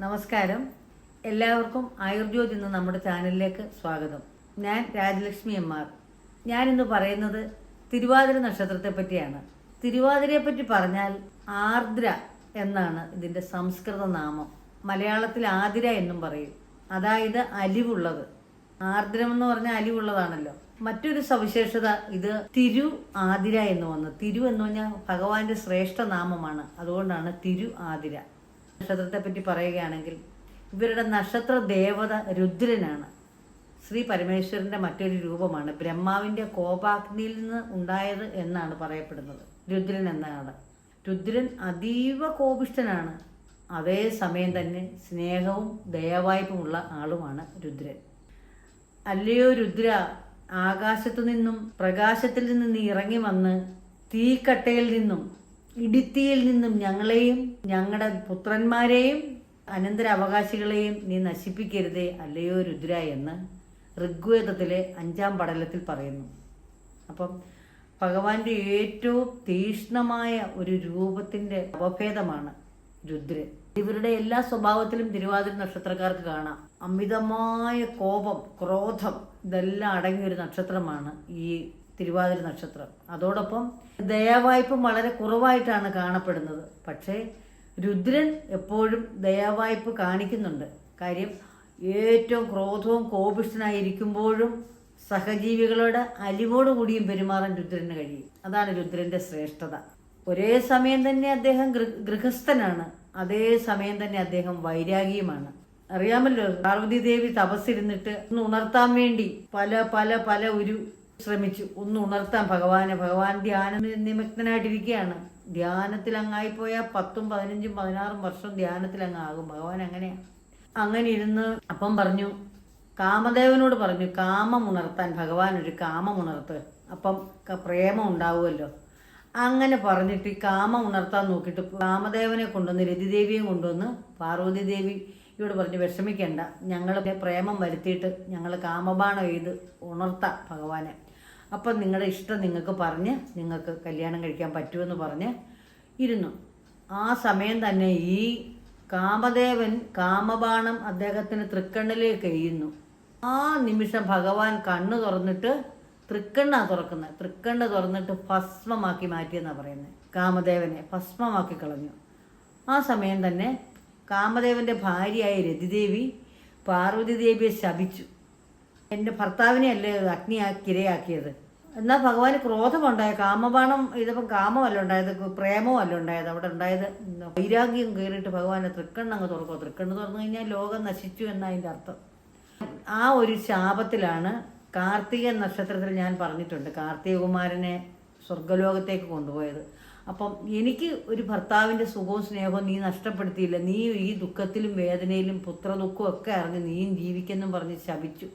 നമസ്കാരം. എല്ലാവർക്കും ആയുർജ്യോതി എന്ന നമ്മുടെ ചാനലിലേക്ക് സ്വാഗതം. ഞാൻ രാജലക്ഷ്മി എം ആർ. ഞാനിന്ന് പറയുന്നത് തിരുവാതിര നക്ഷത്രത്തെ പറ്റിയാണ്. തിരുവാതിരയെ പറ്റി പറഞ്ഞാൽ ആർദ്ര എന്നാണ് ഇതിന്റെ സംസ്കൃത നാമം. മലയാളത്തിൽ ആതിര എന്നും പറയും. അതായത് അലിവുള്ളത്. ആർദ്രം എന്ന് പറഞ്ഞാൽ അലിവുള്ളതാണല്ലോ. മറ്റൊരു സവിശേഷത ഇത് തിരു ആതിര എന്ന് വന്നു. തിരു എന്ന് പറഞ്ഞാൽ ഭഗവാന്റെ ശ്രേഷ്ഠ നാമമാണ് അതുകൊണ്ടാണ് തിരു ആതിര. നക്ഷത്രത്തെ പറ്റി പറയുകയാണെങ്കിൽ ഇവരുടെ നക്ഷത്ര ദേവത രുദ്രനാണ്. ശ്രീ പരമേശ്വരന്റെ മറ്റൊരു രൂപമാണ്. ബ്രഹ്മാവിന്റെ കോപാഗ്നിയിൽ നിന്ന് ഉണ്ടായത് എന്നാണ് പറയപ്പെടുന്നത്. രുദ്രൻ എന്നാണ്. രുദ്രൻ അതീവ കോപിഷ്ഠനാണ്. അതേ സമയം തന്നെ സ്നേഹവും ദയവായ്പുമുള്ള ആളുമാണ് രുദ്രൻ. അല്ലയോ രുദ്ര ആകാശത്തു നിന്നും പ്രകാശത്തിൽ നിന്ന് ഇറങ്ങി വന്ന് തീക്കട്ടയിൽ നിന്നും ഇടിത്തിയിൽ നിന്നും ഞങ്ങളെയും ഞങ്ങളുടെ പുത്രന്മാരെയും അനന്തര അവകാശികളെയും നീ നശിപ്പിക്കരുതേ അല്ലയോ രുദ്ര എന്ന് ഋഗ്വേദത്തിലെ അഞ്ചാം പടലത്തിൽ പറയുന്നു. അപ്പം ഭഗവാന്റെ ഏറ്റവും തീഷ്ണമായ ഒരു രൂപത്തിന്റെ അവഭേദമാണ് രുദ്രൻ ഇവരുടെ എല്ലാ സ്വഭാവത്തിലും തിരുവാതിര നക്ഷത്രക്കാർക്ക് കാണാം. അമിതമായ കോപം ക്രോധം ഇതെല്ലാം അടങ്ങിയ ഒരു നക്ഷത്രമാണ് ഈ തിരുവാതിര നക്ഷത്രം. അതോടൊപ്പം ദയാവായ്പും വളരെ കുറവായിട്ടാണ് കാണപ്പെടുന്നത്. പക്ഷേ രുദ്രൻ എപ്പോഴും ദയാവായ്പ് കാണിക്കുന്നുണ്ട്. കാര്യം ഏറ്റവും ക്രോധവും കോപിഷ്ഠനായിരിക്കുമ്പോഴും സഹജീവികളോട് അലിവോടുകൂടിയും പെരുമാറാൻ രുദ്രന് കഴിയും. അതാണ് രുദ്രന്റെ ശ്രേഷ്ഠത. ഒരേ സമയം തന്നെ അദ്ദേഹം ഗൃഹസ്ഥനാണ്. അതേ സമയം തന്നെ അദ്ദേഹം വൈരാഗിയുമാണ്. അറിയാമല്ലോ പാർവതി ദേവി തപസ്സിരുന്നിട്ട് ഉണർത്താൻ വേണ്ടി പല പല പല ഒരു ശ്രമിച്ചു. ഒന്ന് ഉണർത്താൻ ഭഗവാനെ ഭഗവാൻ ധ്യാനം നിമഗ്നായിട്ടിരിക്കുകയാണ് ധ്യാനത്തിൽ അങ്ങായിപ്പോയാൽ പത്തും പതിനഞ്ചും പതിനാറും വർഷം ധ്യാനത്തിൽ അങ്ങാകും ഭഗവാൻ അങ്ങനെയാ. അങ്ങനെ ഇരുന്ന് അപ്പം പറഞ്ഞു കാമദേവനോട് പറഞ്ഞു കാമം ഉണർത്താൻ ഭഗവാൻ ഒരു കാമം ഉണർത്ത്. അപ്പം പ്രേമം ഉണ്ടാവുമല്ലോ. അങ്ങനെ പറഞ്ഞിട്ട് കാമം ഉണർത്താൻ നോക്കിയിട്ട് കാമദേവനെ കൊണ്ടുവന്ന് രതിദേവിയെ കൊണ്ടുവന്ന് പാർവതി ദേവിയോട് പറഞ്ഞു വിഷമിക്കണ്ട. ഞങ്ങളുടെ പ്രേമം വരുത്തിയിട്ട് ഞങ്ങൾ കാമബാണം ചെയ്ത് ഉണർത്താം ഭഗവാനെ. അപ്പം നിങ്ങളുടെ ഇഷ്ടം നിങ്ങൾക്ക് പറഞ്ഞ് നിങ്ങൾക്ക് കല്യാണം കഴിക്കാൻ പറ്റുമെന്ന് പറഞ്ഞ് ഇരുന്നു. ആ സമയം തന്നെ ഈ കാമദേവൻ കാമബാണം അദ്ദേഹത്തിന് തൃക്കണ്ണിലേക്ക് എയ്യുന്നു. ആ നിമിഷം ഭഗവാൻ കണ്ണ് തുറന്നിട്ട് തൃക്കണ്ണാ തുറക്കുന്നത് തൃക്കണ്ണ് തുറന്നിട്ട് ഭസ്മമാക്കി മാറ്റിയെന്നാണ് പറയുന്നത് കാമദേവനെ ഭസ്മമാക്കി കളഞ്ഞു. ആ സമയം തന്നെ കാമദേവന്റെ ഭാര്യയായ രതിദേവി പാർവതി ദേവിയെ ശപിച്ചു. എന്റെ ഭർത്താവിനെ അല്ലേ അഗ്നിയാക്കി ഇരയാക്കിയത് എന്നാൽ ഭഗവാന് ക്രോധമുണ്ടായ? കാമബാണം ഇതിപ്പം കാമമല്ല ഉണ്ടായത് പ്രേമവും അല്ല ഉണ്ടായത് അവിടെ ഉണ്ടായത് വൈരാഗ്യം കയറിയിട്ട് ഭഗവാനെ തൃക്കണ്ണങ്ങ് തുറക്കുക തൃക്കണ്ണ് തുറന്നു കഴിഞ്ഞാൽ ലോകം നശിച്ചു എന്നതിന്റെ അർത്ഥം. ആ ഒരു ശാപത്തിലാണ് കാർത്തിക നക്ഷത്രത്തിൽ ഞാൻ പറഞ്ഞിട്ടുണ്ട് കാർത്തികകുമാരനെ സ്വർഗലോകത്തേക്ക് കൊണ്ടുപോയത്. അപ്പം എനിക്ക് ഒരു ഭർത്താവിന്റെ സുഖവും സ്നേഹവും നീ നഷ്ടപ്പെടുത്തിയില്ല. നീ ഈ ദുഃഖത്തിലും വേദനയിലും പുത്രദുഃഖവും ഒക്കെ അറിഞ്ഞ് നീയും ജീവിക്കെന്നും പറഞ്ഞ് ശപിച്ചു.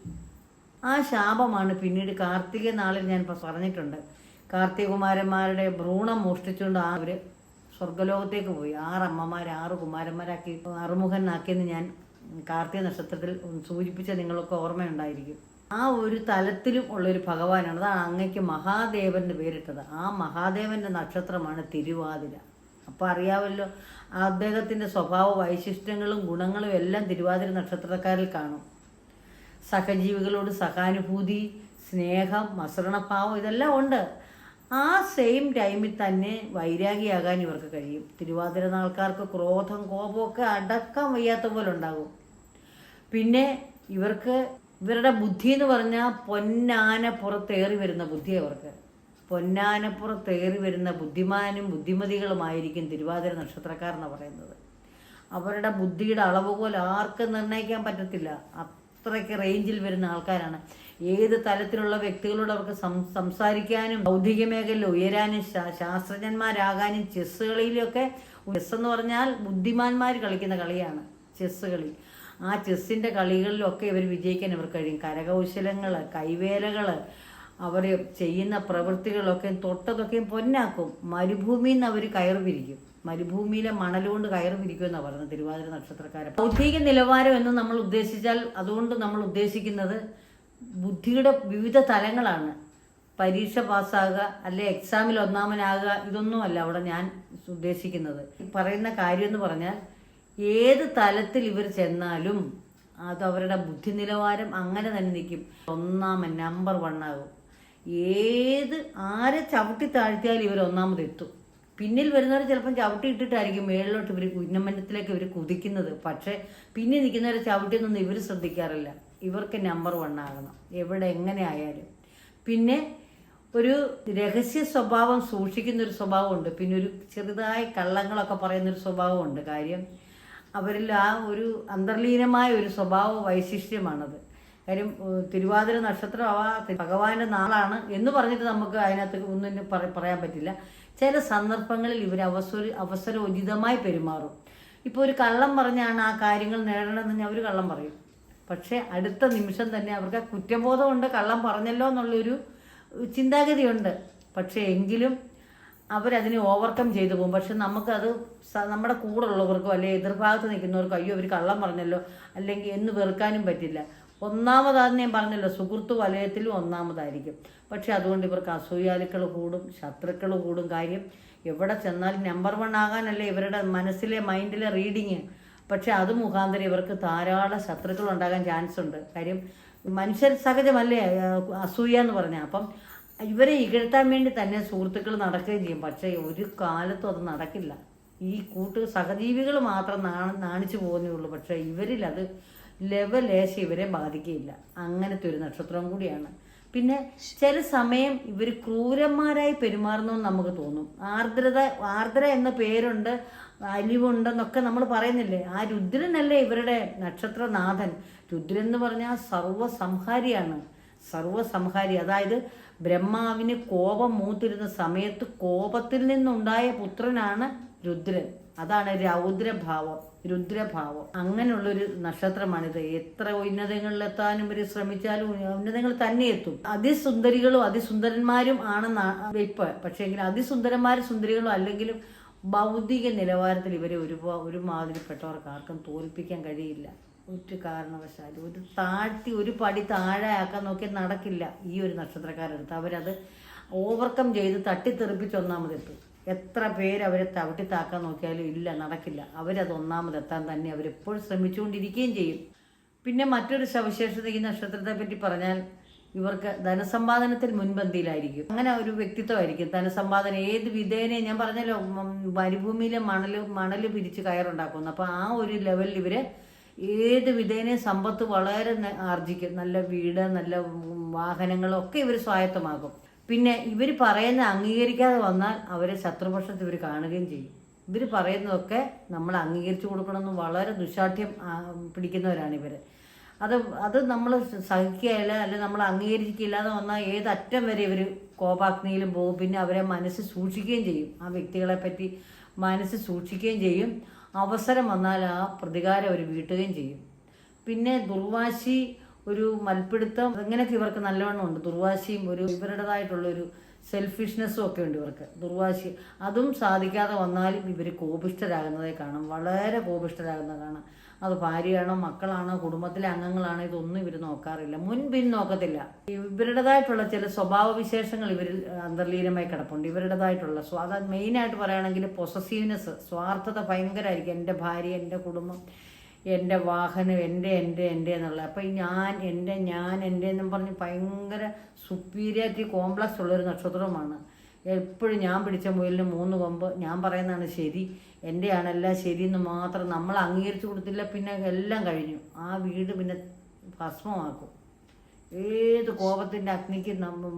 ആ ശാപമാണ് പിന്നീട് കാർത്തിക നാളിൽ ഞാൻ പറഞ്ഞിട്ടുണ്ട്. കാർത്തികകുമാരന്മാരുടെ ഭ്രൂണം മോഷ്ടിച്ചുകൊണ്ട് ആ അവർ സ്വർഗലോകത്തേക്ക് പോയി. ആറ് അമ്മമാർ ആറ് കുമാരന്മാരാക്കി. അറുമുഖനാക്കിയെന്ന് ഞാൻ കാർത്തിക നക്ഷത്രത്തിൽ സൂചിപ്പിച്ച നിങ്ങളൊക്കെ ഓർമ്മയുണ്ടായിരിക്കും. ആ ഒരു തലത്തിലും ഉള്ളൊരു ഭഗവാനാണ്. അതാണ് അങ്ങയ്ക്ക് മഹാദേവന്റെ പേരിട്ടത്. ആ മഹാദേവന്റെ നക്ഷത്രമാണ് തിരുവാതിര. അപ്പോൾ അറിയാമല്ലോ അദ്ദേഹത്തിന്റെ സ്വഭാവ വൈശിഷ്ട്യങ്ങളും ഗുണങ്ങളും എല്ലാം തിരുവാതിര നക്ഷത്രക്കാരിൽ കാണും. സഹജീവികളോട് സഹാനുഭൂതി സ്നേഹം മസരണഭാവം ഇതെല്ലാം ഉണ്ട്. ആ സെയിം ടൈമിൽ തന്നെ വൈരാഗിയാകാൻ ഇവർക്ക് കഴിയും. തിരുവാതിര നാൾക്കാർക്ക് ക്രോധം കോപമൊക്കെ അടക്കം വയ്യാത്ത പോലെ ഉണ്ടാകും. പിന്നെ ഇവർക്ക് ഇവരുടെ ബുദ്ധി എന്ന് പറഞ്ഞാൽ പൊന്നാന പുറത്തേറി വരുന്ന ബുദ്ധി അവർക്ക് പൊന്നാനപ്പുറത്തേറി വരുന്ന ബുദ്ധിമാനും ബുദ്ധിമതികളുമായിരിക്കും തിരുവാതിര നക്ഷത്രക്കാരെന്ന് പറയുന്നത്. അവരുടെ ബുദ്ധിയുടെ അളവ് പോലെ ആർക്കും നിർണയിക്കാൻ പറ്റത്തില്ല. അത്രയ്ക്ക് റേഞ്ചിൽ വരുന്ന ആൾക്കാരാണ്. ഏത് തലത്തിലുള്ള വ്യക്തികളോട് അവർക്ക് സംസാരിക്കാനും ഭൗതിക മേഖലയിൽ ഉയരാനും ശാസ്ത്രജ്ഞന്മാരാകാനും ചെസ് കളിയിലൊക്കെ ചെസ് എന്ന് പറഞ്ഞാൽ ബുദ്ധിമാന്മാർ കളിക്കുന്ന കളിയാണ് ചെസ്സ് കളി ആ ചെസ്സിന്റെ കളികളിലൊക്കെ ഇവർ വിജയിക്കാൻ ഇവർക്ക് കഴിയും. കരകൗശലങ്ങൾ കൈവേലകൾ അവർ ചെയ്യുന്ന പ്രവൃത്തികളൊക്കെ തൊട്ടതൊക്കെയും പൊന്നാക്കും. മരുഭൂമിയിൽ നിന്ന് അവർ കയറി പിരിക്കും മരുഭൂമിയിലെ മണലുകൊണ്ട് കയറി പിരിക്കും എന്നാണ് പറയുന്നത് തിരുവാതിര നക്ഷത്രക്കാരൻ ബൗദ്ധിക നിലവാരം എന്ന് നമ്മൾ ഉദ്ദേശിച്ചാൽ അതുകൊണ്ട് നമ്മൾ ഉദ്ദേശിക്കുന്നത് ബുദ്ധിയുടെ വിവിധ തലങ്ങളാണ്. പരീക്ഷ പാസ്സാകുക അല്ലെ എക്സാമിൽ ഒന്നാമനാകുക ഇതൊന്നുമല്ല അവിടെ ഞാൻ ഉദ്ദേശിക്കുന്നത്. പറയുന്ന കാര്യം എന്ന് പറഞ്ഞാൽ ഏത് തലത്തിൽ ഇവർ ചെന്നാലും അത് അവരുടെ ബുദ്ധി നിലവാരം അങ്ങനെ തന്നെ നിൽക്കും. ഒന്നാമൻ നമ്പർ വൺ ആകും. ഏത് ആരെ ചവിട്ടി താഴ്ത്തിയാലും ഇവർ ഒന്നാമത് എത്തും പിന്നിൽ വരുന്നവർ ചിലപ്പം ചവിട്ടി ഇട്ടിട്ടായിരിക്കും മേളിലോട്ട് ഇവർ ഉന്നമനത്തിലേക്ക് ഇവർ കുതിക്കുന്നത്. പക്ഷേ പിന്നെ നിൽക്കുന്നവരെ ചവിട്ടിയൊന്നും ഇവർ ശ്രദ്ധിക്കാറില്ല. ഇവർക്ക് നമ്പർ വൺ ആകണം. എവിടെ എങ്ങനെ ആയാലും പിന്നെ ഒരു രഹസ്യ സ്വഭാവം സൂക്ഷിക്കുന്ന ഒരു സ്വഭാവമുണ്ട്. പിന്നെ ഒരു ചെറുതായി കള്ളങ്ങളൊക്കെ പറയുന്ന ഒരു സ്വഭാവമുണ്ട്. കാര്യം അവരിൽ ആ ഒരു അന്തർലീനമായ ഒരു സ്വഭാവ വൈശിഷ്ട്യമാണത്. കാര്യം തിരുവാതിര നക്ഷത്രം അവ ഭഗവാന്റെ നാളാണ് എന്ന് പറഞ്ഞിട്ട് നമുക്ക് അതിനകത്ത് ഒന്നും പറയാൻ പറ്റില്ല. ചില സന്ദർഭങ്ങളിൽ ഇവർ അവസര അവസരോചിതമായി പെരുമാറും. ഇപ്പോൾ ഒരു കള്ളം പറഞ്ഞാണ് ആ കാര്യങ്ങൾ നേടണമെന്ന് അവർ കള്ളം പറയും. പക്ഷേ അടുത്ത നിമിഷം തന്നെ അവർക്ക് കുറ്റബോധമുണ്ട് കള്ളം പറഞ്ഞല്ലോ എന്നുള്ളൊരു ചിന്താഗതിയുണ്ട്. പക്ഷേ എങ്കിലും അവരതിനെ ഓവർകം ചെയ്തു പോകും. പക്ഷെ നമുക്കത് നമ്മുടെ കൂടെ ഉള്ളവർക്കോ അല്ലെങ്കിൽ എതിർഭാഗത്ത് നിൽക്കുന്നവർക്കോ അയ്യോ അവർ കള്ളം പറഞ്ഞല്ലോ അല്ലെങ്കിൽ എന്ന് വെറുക്കാനും പറ്റില്ല. ഒന്നാമതാന്ന് ഞാൻ പറഞ്ഞല്ലോ സുഹൃത്ത് വലയത്തിലും ഒന്നാമതായിരിക്കും. പക്ഷെ അതുകൊണ്ട് ഇവർക്ക് അസൂയാലുക്കൾ കൂടും ശത്രുക്കൾ കൂടും കാര്യം. എവിടെ ചെന്നാലും നമ്പർ വൺ ആകാനല്ലേ ഇവരുടെ മനസ്സിലെ മൈൻഡിലെ റീഡിങ് പക്ഷെ അത് മുഖാന്തരം ഇവർക്ക് ധാരാളം ശത്രുക്കൾ ഉണ്ടാകാൻ ചാൻസ് ഉണ്ട്. കാര്യം മനുഷ്യർ സഹജമല്ലേ അസൂയ എന്ന് പറഞ്ഞാൽ അപ്പം ഇവരെ ഇകഴ്ത്താൻ വേണ്ടി തന്നെ സുഹൃത്തുക്കൾ നടക്കുകയും ചെയ്യും. പക്ഷേ ഒരു കാലത്തും അത് നടക്കില്ല. ഈ കൂട്ട് സഹജീവികൾ മാത്രം നാണ നാണിച്ചു പോകുന്നേ ഉള്ളൂ. പക്ഷേ ഇവരിൽ അത് ലെവലേശ ഇവരെ ബാധിക്കുകയില്ല. അങ്ങനത്തെ ഒരു നക്ഷത്രം കൂടിയാണ്. പിന്നെ ചില സമയം ഇവർ ക്രൂരന്മാരായി പെരുമാറുന്നു എന്ന് നമുക്ക് തോന്നും. ആർദ്രത ആർദ്ര എന്ന പേരുണ്ട് അലിവുണ്ടെന്നൊക്കെ നമ്മൾ പറയുന്നില്ലേ? ആ രുദ്രനല്ലേ ഇവരുടെ നക്ഷത്രനാഥൻ. രുദ്രൻ എന്ന് പറഞ്ഞാൽ സർവസംഹാരിയാണ് സർവസംഹാരി അതായത് ബ്രഹ്മാവിന് കോപം മൂത്തിരുന്ന സമയത്ത് കോപത്തിൽ നിന്നുണ്ടായ പുത്രനാണ് രുദ്രൻ. അതാണ് രൗദ്രഭാവം രുദ്രഭാവം. അങ്ങനെയുള്ളൊരു നക്ഷത്രമാണിത്. എത്ര ഉന്നതങ്ങളിലെത്താനും ഇവർ ശ്രമിച്ചാലും ഉന്നതങ്ങൾ തന്നെ എത്തും. അതിസുന്ദരികളും അതിസുന്ദരന്മാരും ആണെന്നാണ് ഇപ്പൊ. എങ്കിലും അതിസുന്ദരന്മാരും സുന്ദരികളും അല്ലെങ്കിലും ഭൗതിക നിലവാരത്തിൽ ഇവരെ ഒരു ഒരുമാതിരിപ്പെട്ടവർക്ക് ആർക്കും തോൽപ്പിക്കാൻ കഴിയില്ല. ഒരു കാരണവശാലും ഒരു താഴ്ത്തി ഒരു പടി താഴെ ആക്കാൻ നോക്കിയാൽ നടക്കില്ല ഈ ഒരു നക്ഷത്രക്കാരെടുത്ത്. അവരത് ഓവർകം ചെയ്ത് തട്ടിത്തെറിപ്പിച്ച് ഒന്നാമതെത്തും. എത്ര പേര് അവരെ തവിട്ടിത്താക്കാൻ നോക്കിയാലും ഇല്ല നടക്കില്ല. അവരത് ഒന്നാമതെത്താൻ തന്നെ അവരെപ്പോഴും ശ്രമിച്ചുകൊണ്ടിരിക്കുകയും ചെയ്യും. പിന്നെ മറ്റൊരു സവിശേഷത ഈ നക്ഷത്രത്തെ പറ്റി പറഞ്ഞാൽ ഇവർക്ക് ധനസമ്പാദനത്തിൽ മുൻപന്തിയിലായിരിക്കും. അങ്ങനെ ഒരു വ്യക്തിത്വമായിരിക്കും. ധനസമ്പാദനം ഏത് വിധേനെ ഞാൻ പറഞ്ഞല്ലോ മരുഭൂമിയിലെ മണൽ മണൽ പിരിച്ച് കയറുണ്ടാക്കുന്നു. അപ്പോൾ ആ ഒരു ലെവലിൽ ഇവർ ഏത് വിധേനയും സമ്പത്ത് വളരെ ആർജിക്കും. നല്ല വീട് നല്ല വാഹനങ്ങളൊക്കെ ഇവർ സ്വായത്തമാക്കും. പിന്നെ ഇവർ പറയുന്ന അംഗീകരിക്കാതെ വന്നാൽ അവരെ ശത്രുപക്ഷത്ത് ഇവർ കാണുകയും ചെയ്യും. ഇവർ പറയുന്നതൊക്കെ നമ്മൾ അംഗീകരിച്ചു കൊടുക്കണമെന്ന് വളരെ ദുശാഠ്യം പിടിക്കുന്നവരാണ് ഇവർ അത് അത് നമ്മൾ സഹിക്കുകയില്ല അല്ലെങ്കിൽ നമ്മൾ അംഗീകരിക്കില്ലാതെ വന്നാൽ ഏതറ്റം വരെ ഇവർ കോപാഗ്നിയിലും പോകും. പിന്നെ അവരെ മനസ്സ് സൂക്ഷിക്കുകയും ചെയ്യും. ആ വ്യക്തികളെ പറ്റി മനസ്സ് സൂക്ഷിക്കുകയും ചെയ്യും. അവസരം വന്നാൽ ആ പ്രതികാരം അവർ വീട്ടുകയും ചെയ്യും. പിന്നെ ദുർവാശി ഒരു മൽപ്പിടുത്തം അങ്ങനെയൊക്കെ ഇവർക്ക് നല്ലവണ്ണം ഉണ്ട്. ദുർവാശിയും ഒരു ഇവരുടേതായിട്ടുള്ളൊരു സെൽഫിഷ്നെസ്സും ഒക്കെ ഉണ്ട് ഇവർക്ക്. ദുർവാശി അതും സാധിക്കാതെ വന്നാലും ഇവർ കോപിഷ്ടരാകുന്നതേ കാണാം. വളരെ കോപിഷ്ഠരാകുന്നത് കാണാം. അത് ഭാര്യയാണോ മക്കളാണോ കുടുംബത്തിലെ അംഗങ്ങളാണോ ഇതൊന്നും ഇവർ നോക്കാറില്ല. മുൻപിൻ നോക്കത്തില്ല. ഇവരുടേതായിട്ടുള്ള ചില സ്വഭാവ വിശേഷങ്ങൾ ഇവരിൽ അന്തർലീനമായി കിടപ്പുണ്ട്. ഇവരുടേതായിട്ടുള്ള സ്വ അത് മെയിനായിട്ട് പറയുകയാണെങ്കിൽ പൊസസീവ്നെസ് സ്വാർത്ഥത ഭയങ്കരമായിരിക്കും എന്റെ ഭാര്യ എന്റെ കുടുംബം. എന്റെ വാഹനം എന്റെ എന്റെ എന്റെ എന്നുള്ളത് അപ്പോൾ ഈ ഞാൻ എന്റെ ഞാൻ എന്റെ എന്നും പറഞ്ഞ് ഭയങ്കര സുപ്പീരിയറ്റി കോംപ്ലക്സ് ഉള്ളൊരു നക്ഷത്രമാണ്. എപ്പോഴും ഞാൻ പിടിച്ച മുയലിന് മൂന്ന് കൊമ്പ്. ഞാൻ പറയുന്നതാണ് ശരി. എന്റെയാണ് എല്ലാം ശരി എന്ന് മാത്രം നമ്മൾ അംഗീകരിച്ചു കൊടുത്തില്ല പിന്നെ എല്ലാം കഴിഞ്ഞു. ആ വീട് പിന്നെ ഭസ്മമാക്കും. ഏത് കോപത്തിന്റെ അഗ്നിക്ക്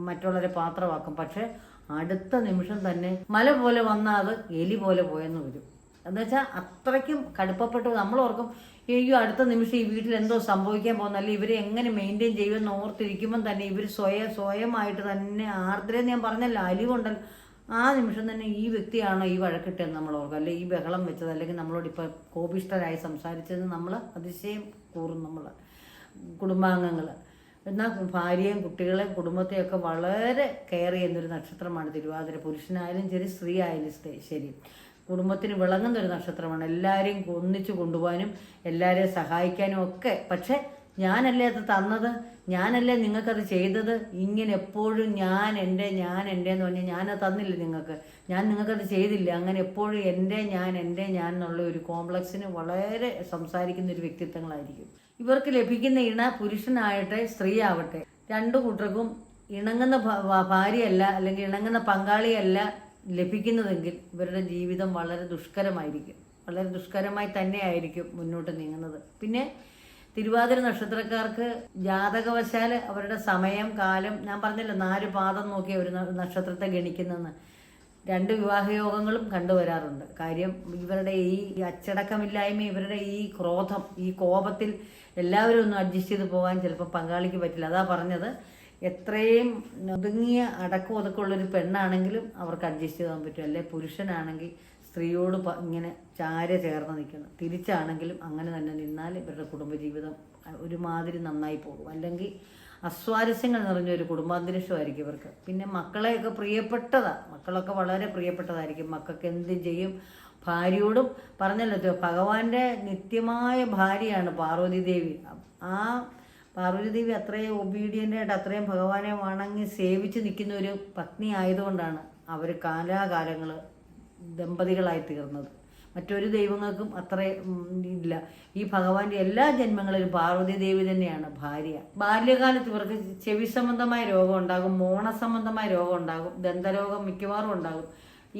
മറ്റുള്ളവരെ പാത്രമാക്കും. പക്ഷെ അടുത്ത നിമിഷം തന്നെ മല പോലെ വന്നാൽ അത് എലി പോലെ പോയെന്ന് വരും. എന്നുവെച്ചാൽ അത്രയ്ക്കും കടുപ്പപ്പെട്ടു. നമ്മൾ ഓർക്കും അയ്യോ അടുത്ത നിമിഷം ഈ വീട്ടിൽ എന്തോ സംഭവിക്കാൻ പോകുന്നല്ല ഇവരെ എങ്ങനെ മെയിന്റെയിൻ ചെയ്യുമെന്ന് ഓർത്തിരിക്കുമ്പം തന്നെ ഇവർ സ്വയം സ്വയമായിട്ട് തന്നെ ആർദ്രം ഞാൻ പറഞ്ഞല്ല അലിവുണ്ടല്ലോ. ആ നിമിഷം തന്നെ ഈ വ്യക്തിയാണോ ഈ വഴക്കിട്ടെന്ന് നമ്മൾ ഓർക്കും. അല്ലെങ്കിൽ ഈ ബഹളം വെച്ചത് അല്ലെങ്കിൽ നമ്മളോട് ഇപ്പോൾ കോപിഷ്ടരായി സംസാരിച്ചത് നമ്മൾ അതിശയം കൂറും നമ്മൾ കുടുംബാംഗങ്ങൾ. എന്നാൽ ഭാര്യയും കുട്ടികളെയും കുടുംബത്തെയൊക്കെ വളരെ കെയർ ചെയ്യുന്നൊരു നക്ഷത്രമാണ് തിരുവാതിര. പുരുഷനായാലും ശരി സ്ത്രീ ആയാലും ശരി. കുടുംബത്തിന് വിളങ്ങുന്ന ഒരു നക്ഷത്രമാണ്. എല്ലാവരെയും ഒന്നിച്ചു കൊണ്ടുപോകാനും എല്ലാവരെയും സഹായിക്കാനും ഒക്കെ. പക്ഷേ ഞാനല്ലേ അത് തന്നത്? ഞാനല്ലേ നിങ്ങൾക്കത് ചെയ്തത്? ഇങ്ങനെ എപ്പോഴും ഞാൻ എന്റെ ഞാൻ എന്റെ എന്ന് പറഞ്ഞാൽ ഞാനത് തന്നില്ല നിങ്ങൾക്ക്. ഞാൻ നിങ്ങൾക്കത് ചെയ്തില്ല. അങ്ങനെ എപ്പോഴും എന്റെ ഞാൻ എന്റെ ഞാൻ എന്നുള്ള ഒരു കോംപ്ലക്സിന് വളരെ സംസാരിക്കുന്ന ഒരു വ്യക്തിത്വങ്ങളായിരിക്കും. ഇവർക്ക് ലഭിക്കുന്ന ഇണ പുരുഷനാകട്ടെ സ്ത്രീ ആവട്ടെ രണ്ടു കൂട്ടർക്കും ഇണങ്ങുന്ന ഭാര്യയല്ല അല്ലെങ്കിൽ ഇണങ്ങുന്ന പങ്കാളിയല്ല ലഭിക്കുന്നതെങ്കിൽ ഇവരുടെ ജീവിതം വളരെ ദുഷ്കരമായിരിക്കും. വളരെ ദുഷ്കരമായി തന്നെയായിരിക്കും മുന്നോട്ട് നീങ്ങുന്നത്. പിന്നെ തിരുവാതിര നക്ഷത്രക്കാർക്ക് ജാതകവശാൽ അവരുടെ സമയം കാലം ഞാൻ പറഞ്ഞില്ല നാല് പാദം നോക്കി ഒരു നക്ഷത്രത്തെ ഗണിക്കുന്നെന്ന് രണ്ട് വിവാഹയോഗങ്ങളും കണ്ടുവരാറുണ്ട്. കാര്യം ഇവരുടെ ഈ അച്ചടക്കമില്ലായ്മ ഇവരുടെ ഈ ക്രോധം ഈ കോപത്തിൽ എല്ലാവരും ഒന്ന് അഡ്ജസ്റ്റ് ചെയ്ത് പോകാൻ ചിലപ്പോൾ പങ്കാളിക്ക് പറ്റില്ല. അതാ പറഞ്ഞത്. എത്രയും ഒതുങ്ങിയ അടക്കം ഒതുക്കമുള്ളൊരു പെണ്ണാണെങ്കിലും അവർക്ക് അഡ്ജസ്റ്റ് ചെയ്യാൻ പറ്റും. അല്ലെ പുരുഷനാണെങ്കിൽ സ്ത്രീയോട് ഇങ്ങനെ ചാര ചേർന്ന് നിൽക്കണം തിരിച്ചാണെങ്കിലും അങ്ങനെ തന്നെ നിന്നാൽ ഇവരുടെ കുടുംബജീവിതം ഒരുമാതിരി നന്നായി പോകും. അല്ലെങ്കിൽ അസ്വാരസ്യങ്ങൾ നിറഞ്ഞ ഒരു കുടുംബാന്തരീക്ഷമായിരിക്കും ഇവർക്ക്. പിന്നെ മക്കളെയൊക്കെ പ്രിയപ്പെട്ടതാ. മക്കളൊക്കെ വളരെ പ്രിയപ്പെട്ടതായിരിക്കും. മക്കൾക്ക് എന്ത് ചെയ്യും. ഭാര്യയോടും പറഞ്ഞല്ലോ ഭഗവാന്റെ നിത്യമായ ഭാര്യയാണ് പാർവതി ദേവി ആ പാർവതി ദേവി അത്രയും ഒബീഡിയന്റ് ആയിട്ട് അത്രയും ഭഗവാനെ വണങ്ങി സേവിച്ച് നിൽക്കുന്ന ഒരു പത്നി ആയതുകൊണ്ടാണ് അവർ കാലാകാലങ്ങൾ ദമ്പതികളായി തീർന്നത്. മറ്റൊരു ദൈവങ്ങൾക്കും അത്ര ഇല്ല. ഈ ഭഗവാന്റെ എല്ലാ ജന്മങ്ങളിലും പാർവതി ദേവി തന്നെയാണ് ഭാര്യ. ബാല്യകാലത്ത് ഇവർക്ക് ചെവി സംബന്ധമായ രോഗം ഉണ്ടാകും മോണ സംബന്ധമായ രോഗം ഉണ്ടാകും ദന്തരോഗം മിക്കവാറും ഉണ്ടാകും.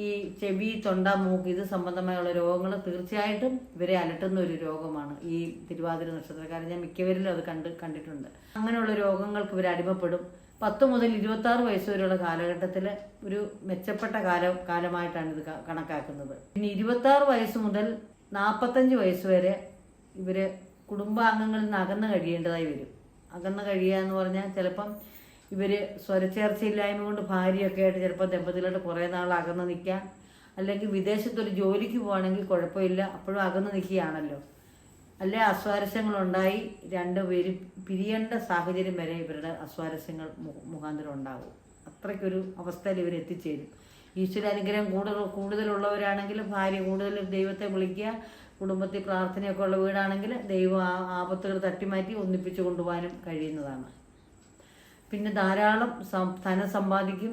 ഈ ചെവി തൊണ്ട മൂക്ക് ഇത് സംബന്ധമായുള്ള രോഗങ്ങൾ തീർച്ചയായിട്ടും ഇവരെ അലട്ടുന്ന ഒരു രോഗമാണ് ഈ തിരുവാതിര നക്ഷത്രക്കാരൻ. ഞാൻ മിക്കവരിലും അത് കണ്ട് കണ്ടിട്ടുണ്ട്. അങ്ങനെയുള്ള രോഗങ്ങൾക്ക് ഇവർ അടിമപ്പെടും. പത്ത് മുതൽ ഇരുപത്തി ആറ് വയസ്സ് വരെയുള്ള കാലഘട്ടത്തിൽ ഒരു മെച്ചപ്പെട്ട കാല കാലമായിട്ടാണ് ഇത് കണക്കാക്കുന്നത്. ഇനി ഇരുപത്തി ആറ് വയസ്സ് മുതൽ നാൽപ്പത്തഞ്ച് വയസ്സ് വരെ ഇവർ കുടുംബാംഗങ്ങളിൽ നിന്ന് അകന്ന് കഴിയേണ്ടതായി വരും. അകന്ന് കഴിയുക എന്ന് പറഞ്ഞാൽ ചിലപ്പം ഇവർ സ്വരച്ചേർച്ചയില്ലായ്മ കൊണ്ട് ഭാര്യയൊക്കെ ആയിട്ട് ചിലപ്പോൾ ദമ്പതികളായിട്ട് കുറേ നാൾ അകന്ന് നിൽക്കാം അല്ലെങ്കിൽ വിദേശത്തൊരു ജോലിക്ക് പോകണമെങ്കിൽ കുഴപ്പമില്ല അപ്പോഴും അകന്ന് നിൽക്കുകയാണല്ലോ അല്ലെ? അസ്വാരസ്യങ്ങളുണ്ടായി രണ്ടുപേരും പിരിയേണ്ട സാഹചര്യം വരെ ഇവരുടെ അസ്വാരസ്യങ്ങൾ മുഖാന്തരം ഉണ്ടാകും അത്രയ്ക്കൊരു അവസ്ഥയിൽ ഇവർ എത്തിച്ചേരും. ഈശ്വര അനുഗ്രഹം കൂടുതൽ കൂടുതലുള്ളവരാണെങ്കിൽ ഭാര്യ കൂടുതൽ ദൈവത്തെ വിളിക്കുക കുടുംബത്തിൽ പ്രാർത്ഥനയൊക്കെ ഉള്ള വീടാണെങ്കിൽ ദൈവം ആ ആപത്തുകൾ തട്ടിമാറ്റി ഒന്നിപ്പിച്ചു കൊണ്ടുപോകാനും കഴിയുന്നതാണ്. പിന്നെ ധാരാളം ധനം സമ്പാദിക്കും.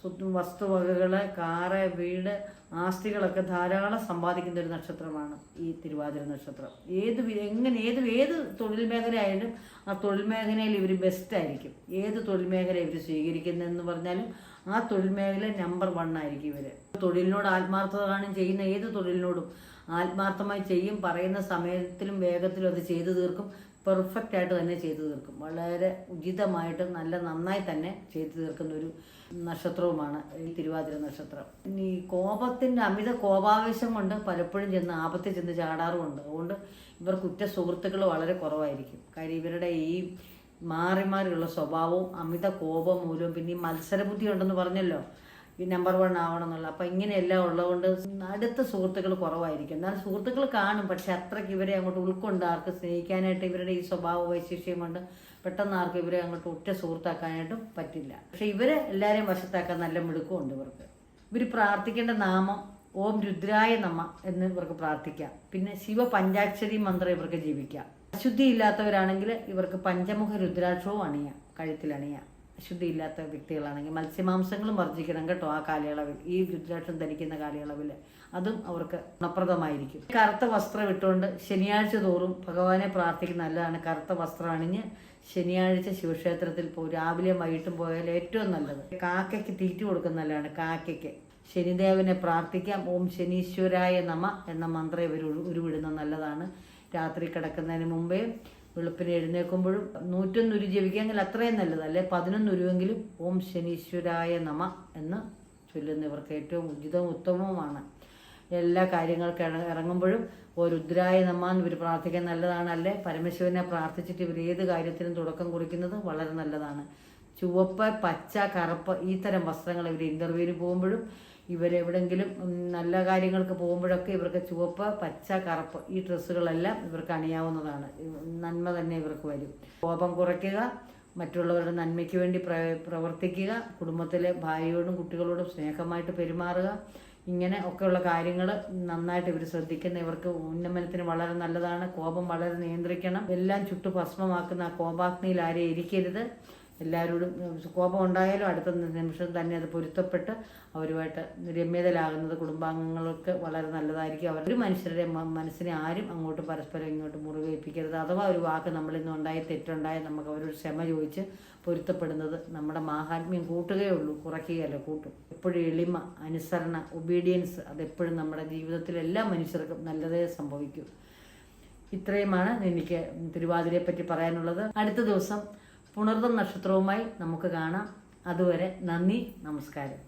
സ്വത്തും വസ്തുവകകൾ കാറ് വീട് ആസ്തികളൊക്കെ ധാരാളം സമ്പാദിക്കുന്ന ഒരു നക്ഷത്രമാണ് ഈ തിരുവാതിര നക്ഷത്രം. ഏത് എങ്ങനെ ഏത് ഏത് തൊഴിൽ മേഖലയായാലും ആ തൊഴിൽ മേഖലയിൽ ഇവർ ബെസ്റ്റ് ആയിരിക്കും. ഏത് തൊഴിൽ മേഖല ഇവർ സ്വീകരിക്കുന്നതെന്ന് പറഞ്ഞാലും ആ തൊഴിൽ മേഖല നമ്പർ വൺ ആയിരിക്കും ഇവർ തൊഴിലിനോട് ആത്മാർത്ഥത കാണും ചെയ്യുന്ന ഏത് തൊഴിലിനോടും ആത്മാർത്ഥമായി ചെയ്യും. പറയുന്ന സമയത്തിലും വേഗത്തിലും അത് ചെയ്തു തീർക്കും. പെർഫെക്റ്റ് ആയിട്ട് തന്നെ ചെയ്തു തീർക്കും. വളരെ ഉചിതമായിട്ട് നല്ല നന്നായി തന്നെ ചെയ്തു തീർക്കുന്ന ഒരു നക്ഷത്രവുമാണ് ഈ തിരുവാതിര നക്ഷത്രം. ഇനി കോപത്തിന്റെ അമിത കോപാവേശം കൊണ്ട് പലപ്പോഴും ചെന്ന് ആപത്തിൽ ചെന്ന് ചാടാറുമുണ്ട്. അതുകൊണ്ട് ഇവർ ഉറ്റ സുഹൃത്തുക്കൾ വളരെ കുറവായിരിക്കും. കാര്യം ഇവരുടെ ഈ മാറി മാറിയുള്ള സ്വഭാവവും അമിത കോപം മൂലവും പിന്നെ ഈ മത്സരബുദ്ധി ഉണ്ടെന്ന് പറഞ്ഞല്ലോ. ഈ നമ്പർ വൺ ആവണം എന്നുള്ള അപ്പം ഇങ്ങനെയെല്ലാം ഉള്ളതുകൊണ്ട് അടുത്ത സുഹൃത്തുക്കൾ കുറവായിരിക്കും. എന്നാൽ സുഹൃത്തുക്കൾ കാണും. പക്ഷെ അത്രയ്ക്ക് ഇവരെ അങ്ങോട്ട് ഉൾക്കൊണ്ട് ആർക്ക് സ്നേഹിക്കാനായിട്ട് ഇവരുടെ ഈ സ്വഭാവ വൈശിഷ്യം കൊണ്ട് പെട്ടെന്ന് ആർക്കും ഇവരെ അങ്ങോട്ട് ഒറ്റ സുഹൃത്താക്കാനായിട്ടും പറ്റില്ല. പക്ഷെ ഇവരെ എല്ലാവരെയും വശത്താക്കാൻ നല്ല മിടുക്കമുണ്ട് ഇവർക്ക്. ഇവർ പ്രാർത്ഥിക്കേണ്ട നാമം ഓം രുദ്രായ നമ എന്ന് ഇവർക്ക് പ്രാർത്ഥിക്കാം. പിന്നെ ശിവ പഞ്ചാക്ഷരി മന്ത്രം ഇവർക്ക് ജീവിക്കാം. അശുദ്ധി ഇല്ലാത്തവരാണെങ്കിൽ ഇവർക്ക് പഞ്ചമുഖ രുദ്രാക്ഷവും അണിയാം കഴുത്തിൽ അണിയാം അശുദ്ധി ഇല്ലാത്ത വ്യക്തികളാണെങ്കിൽ മത്സ്യമാംസങ്ങളും വർജിക്കണം കേട്ടോ ആ കാലയളവിൽ. ഈ രുദ്രാക്ഷം ധരിക്കുന്ന കാലയളവിൽ അതും അവർക്ക് ഗുണപ്രദമായിരിക്കും. കറുത്ത വസ്ത്രം ഇട്ടുകൊണ്ട് ശനിയാഴ്ച തോറും ഭഗവാനെ പ്രാർത്ഥിക്കുന്ന നല്ലതാണ്. കറുത്ത വസ്ത്രം അണിഞ്ഞ് ശനിയാഴ്ച ശിവക്ഷേത്രത്തിൽ പോകും രാവിലെ വൈകിട്ടും പോയാൽ ഏറ്റവും നല്ലത്. കാക്കയ്ക്ക് തീറ്റ കൊടുക്കുന്ന നല്ലതാണ്. കാക്കയ്ക്ക് ശനിദേവനെ പ്രാർത്ഥിക്കാം. ഓം ശനീശ്വരായ നമ എന്ന മന്ത്രം ഇവർ ഉരു- ഉരുവിടുന്നത് നല്ലതാണ്. രാത്രി കിടക്കുന്നതിന് മുമ്പേ വെളുപ്പിന് എഴുന്നേൽക്കുമ്പോഴും നൂറ്റൊന്ന് ഉരു ജപിക്കാമെങ്കിൽ അത്രയും നല്ലത് അല്ലെ പതിനൊന്ന് ഉരുവെങ്കിലും ഓം ശനീശ്വരായ നമ എന്ന് ചൊല്ലുന്ന ഇവർക്ക് ഏറ്റവും ഉചിതവും ഉത്തമവുമാണ്. എല്ലാ കാര്യങ്ങൾക്ക് ഇറ- ഇറങ്ങുമ്പോഴും ഓ രുദ്രായ നമ എന്ന് ഇവർ പ്രാർത്ഥിക്കാൻ നല്ലതാണ് അല്ലേ പരമശിവനെ പ്രാർത്ഥിച്ചിട്ട് ഇവർ ഏത് കാര്യത്തിനും തുടക്കം കുറിക്കുന്നത് വളരെ നല്ലതാണ്. ചുവപ്പ് പച്ച കറുപ്പ് ഈ തരം വസ്ത്രങ്ങൾ ഇവർ ഇന്റർവ്യൂവിന് പോകുമ്പോഴും ഇവരെവിടെങ്കിലും നല്ല കാര്യങ്ങൾക്ക് പോകുമ്പോഴൊക്കെ ഇവർക്ക് ചുവപ്പ് പച്ച കറുപ്പ് ഈ ഡ്രസ്സുകളെല്ലാം ഇവർക്ക് അണിയാവുന്നതാണ്. നന്മ തന്നെ ഇവർക്ക് വരും. കോപം കുറയ്ക്കുക മറ്റുള്ളവരുടെ നന്മയ്ക്ക് വേണ്ടി പ്ര പ്രവർത്തിക്കുക കുടുംബത്തിലെ ഭാര്യയോടും കുട്ടികളോടും സ്നേഹമായിട്ട് പെരുമാറുക. ഇങ്ങനെ ഒക്കെയുള്ള കാര്യങ്ങൾ നന്നായിട്ട് ഇവർ ശ്രദ്ധിക്കുന്ന ഇവർക്ക് ഉന്നമനത്തിന് വളരെ നല്ലതാണ്. കോപം വളരെ നിയന്ത്രിക്കണം. എല്ലാം ചുട്ടു ഭസ്മമാക്കുന്ന ആ കോപാഗ്നിയിൽ ആരെയും ഇരിക്കരുത്. എല്ലാവരോടും കോപം ഉണ്ടായാലും അടുത്ത നിമിഷം തന്നെ അത് പൊരുത്തപ്പെട്ട് അവരുമായിട്ട് രമ്യതയിലാകുന്നത് കുടുംബാംഗങ്ങൾക്ക് വളരെ നല്ലതായിരിക്കും. അവർ ഒരു മനുഷ്യരുടെ മനസ്സിനെ ആരും അങ്ങോട്ട് പരസ്പരം ഇങ്ങോട്ട് മുറിവേൽപ്പിക്കരുത്. അഥവാ ഒരു വാക്ക് നമ്മളിൽ നിന്നുണ്ടായി തെറ്റുണ്ടായി നമുക്ക് അവരോട് ക്ഷമ ചോദിച്ച് പൊരുത്തപ്പെടുന്നത് നമ്മുടെ മാഹാത്മ്യം കൂട്ടുകയേ ഉള്ളൂ കുറയ്ക്കുകയല്ല കൂട്ടും. എപ്പോഴും എളിമ അനുസരണ ഒബീഡിയൻസ് അതെപ്പോഴും നമ്മുടെ ജീവിതത്തിൽ എല്ലാ മനുഷ്യർക്കും നല്ലതേ സംഭവിക്കൂ. ഇത്രയുമാണ് എനിക്ക് തിരുവാതിരയെ പറ്റി പറയാനുള്ളത്. അടുത്ത ദിവസം പുണർദം നക്ഷത്രവുമായി നമുക്ക് കാണാം. അതുവരെ നന്ദി നമസ്കാരം.